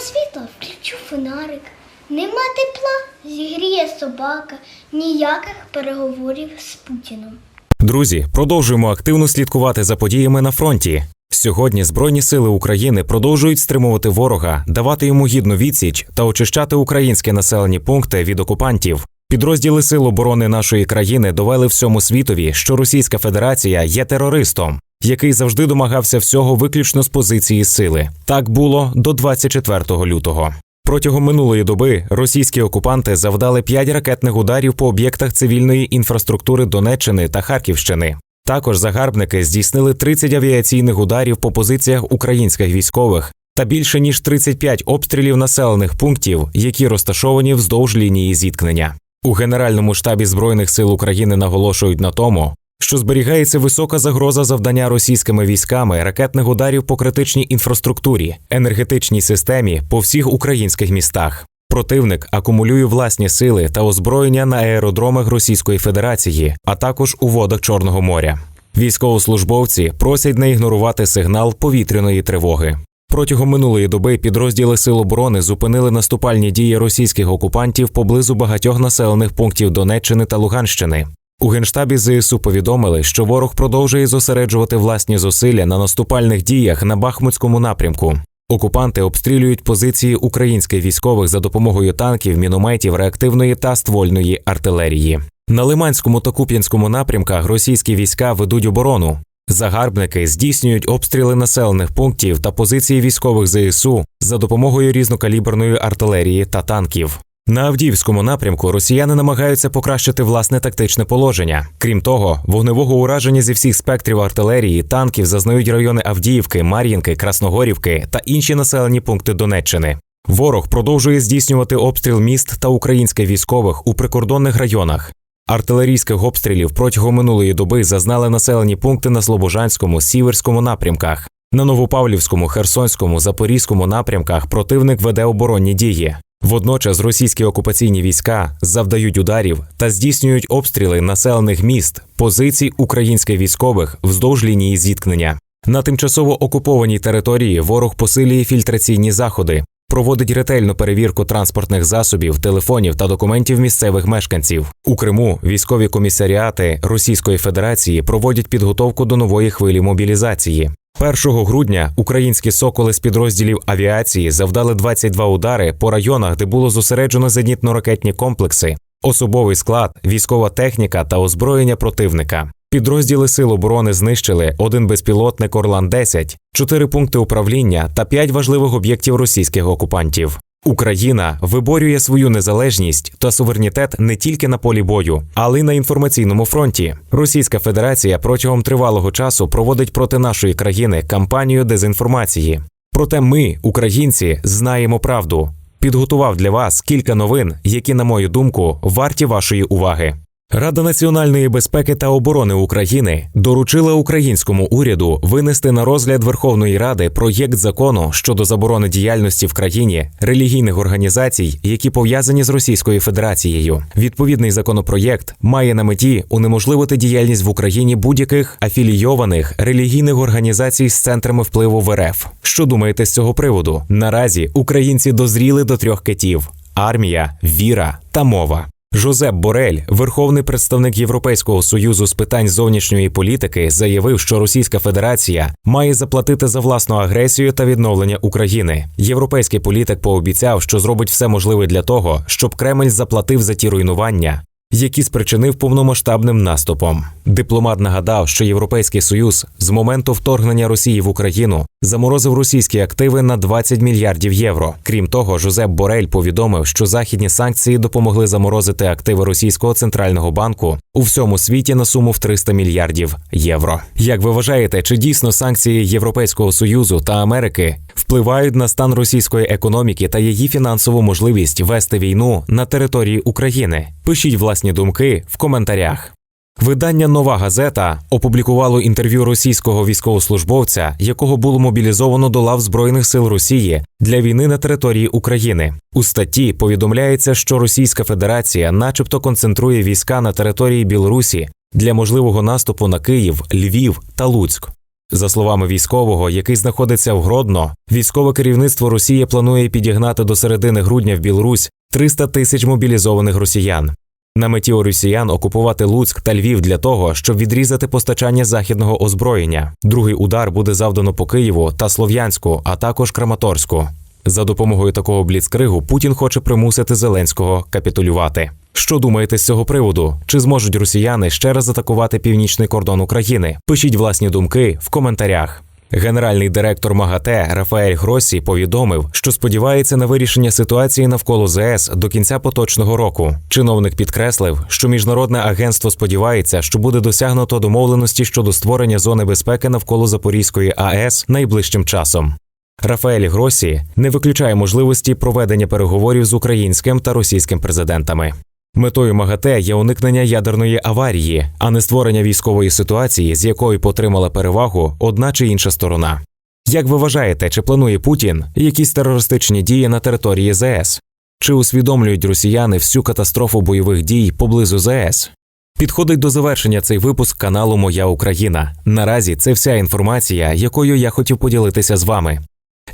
світла, включу фонарик. Нема тепла, зігріє собака, ніяких переговорів з Путіном. Друзі, продовжуємо активно слідкувати за подіями на фронті. Сьогодні Збройні сили України продовжують стримувати ворога, давати йому гідну відсіч та очищати українські населені пункти від окупантів. Підрозділи Сил оборони нашої країни довели всьому світові, що Російська Федерація є терористом, який завжди домагався всього виключно з позиції сили. Так було до 24 лютого. Протягом минулої доби російські окупанти завдали п'ять ракетних ударів по об'єктах цивільної інфраструктури Донеччини та Харківщини. Також загарбники здійснили 30 авіаційних ударів по позиціях українських військових та більше ніж 35 обстрілів населених пунктів, які розташовані вздовж лінії зіткнення. У Генеральному штабі Збройних сил України наголошують на тому, що зберігається висока загроза завдання російськими військами ракетних ударів по критичній інфраструктурі, енергетичній системі по всіх українських містах. Противник акумулює власні сили та озброєння на аеродромах Російської Федерації, а також у водах Чорного моря. Військовослужбовці просять не ігнорувати сигнал повітряної тривоги. Протягом минулої доби підрозділи Сил оборони зупинили наступальні дії російських окупантів поблизу багатьох населених пунктів Донеччини та Луганщини. У генштабі ЗСУ повідомили, що ворог продовжує зосереджувати власні зусилля на наступальних діях на Бахмутському напрямку. Окупанти обстрілюють позиції українських військових за допомогою танків, мінометів, реактивної та ствольної артилерії. На Лиманському та Куп'янському напрямках російські війська ведуть оборону. Загарбники здійснюють обстріли населених пунктів та позиції військових ЗСУ за допомогою різнокаліберної артилерії та танків. На Авдіївському напрямку росіяни намагаються покращити власне тактичне положення. Крім того, вогневого ураження зі всіх спектрів артилерії, танків зазнають райони Авдіївки, Мар'їнки, Красногорівки та інші населені пункти Донеччини. Ворог продовжує здійснювати обстріл міст та українських військових у прикордонних районах. Артилерійських обстрілів протягом минулої доби зазнали населені пункти на Слобожанському, Сіверському напрямках. На Новопавлівському, Херсонському, Запорізькому напрямках противник веде оборонні дії. Водночас російські окупаційні війська завдають ударів та здійснюють обстріли населених міст, позицій українських військових вздовж лінії зіткнення. На тимчасово окупованій території ворог посилює фільтраційні заходи, проводить ретельну перевірку транспортних засобів, телефонів та документів місцевих мешканців. У Криму військові комісаріати Російської Федерації проводять підготовку до нової хвилі мобілізації. 1 грудня українські соколи з підрозділів авіації завдали 22 удари по районах, де було зосереджено зенітно-ракетні комплекси, особовий склад, військова техніка та озброєння противника. Підрозділи Сил оборони знищили один безпілотник Орлан 10 чотири пункти управління та п'ять важливих об'єктів російських окупантів. Україна виборює свою незалежність та суверенітет не тільки на полі бою, але й на інформаційному фронті. Російська Федерація протягом тривалого часу проводить проти нашої країни кампанію дезінформації. Проте ми, українці, знаємо правду. Підготував для вас кілька новин, які, на мою думку, варті вашої уваги. Рада національної безпеки та оборони України доручила українському уряду винести на розгляд Верховної Ради проєкт закону щодо заборони діяльності в країні релігійних організацій, які пов'язані з Російською Федерацією. Відповідний законопроєкт має на меті унеможливити діяльність в Україні будь-яких афілійованих релігійних організацій з центрами впливу в РФ. Що думаєте з цього приводу? Наразі українці дозріли до трьох китів: армія, віра та мова. Жозеп Борель, верховний представник Європейського союзу з питань зовнішньої політики, заявив, що Російська Федерація має заплатити за власну агресію та відновлення України. Європейський політик пообіцяв, що зробить все можливе для того, щоб Кремль заплатив за ті руйнування. Які спричинив повномасштабним наступом. Дипломат нагадав, що Європейський Союз з моменту вторгнення Росії в Україну заморозив російські активи на 20 мільярдів євро. Крім того, Жозеп Борель повідомив, що західні санкції допомогли заморозити активи російського центрального банку у всьому світі на суму в 300 мільярдів євро. Як ви вважаєте, чи дійсно санкції Європейського союзу та Америки впливають на стан російської економіки та її фінансову можливість вести війну на території України? Пишіть власні думки в коментарях. Видання Нова газета опублікувало інтерв'ю російського військовослужбовця, якого було мобілізовано до лав Збройних сил Росії для війни на території України. У статті повідомляється, що Російська Федерація, начебто, концентрує війська на території Білорусі для можливого наступу на Київ, Львів та Луцьк. За словами військового, який знаходиться в Гродно, військове керівництво Росії планує підігнати до середини грудня в Білорусь 300 тисяч мобілізованих росіян. На меті у росіян окупувати Луцьк та Львів для того, щоб відрізати постачання західного озброєння. Другий удар буде завдано по Києву та Слов'янську, а також Краматорську. За допомогою такого бліцкригу Путін хоче примусити Зеленського капітулювати. Що думаєте з цього приводу? Чи зможуть росіяни ще раз атакувати північний кордон України? Пишіть власні думки в коментарях. Генеральний директор МАГАТЕ Рафаель Гросі повідомив, що сподівається на вирішення ситуації навколо ЗС до кінця поточного року. Чиновник підкреслив, що міжнародне агентство сподівається, що буде досягнуто домовленості щодо створення зони безпеки навколо Запорізької АЕС найближчим часом. Рафаель Гросі не виключає можливості проведення переговорів з українським та російським президентами. Метою МАГАТЕ є уникнення ядерної аварії, а не створення військової ситуації, з якої потримала перевагу одна чи інша сторона. Як ви вважаєте, чи планує Путін якісь терористичні дії на території ЗС? Чи усвідомлюють росіяни всю катастрофу бойових дій поблизу ЗС? Підходить до завершення цей випуск каналу Моя Україна. Наразі це вся інформація, якою я хотів поділитися з вами.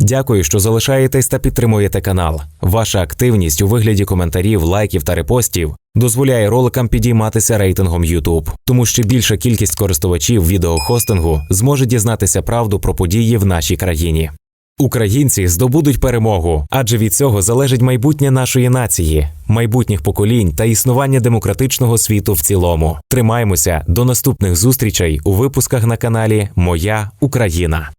Дякую, що залишаєтесь та підтримуєте канал. Ваша активність у вигляді коментарів, лайків та репостів дозволяє роликам підійматися рейтингом YouTube, тому що більша кількість користувачів відеохостингу зможе дізнатися правду про події в нашій країні. Українці здобудуть перемогу, адже від цього залежить майбутнє нашої нації, майбутніх поколінь та існування демократичного світу в цілому. Тримаймося до наступних зустрічей у випусках на каналі Моя Україна.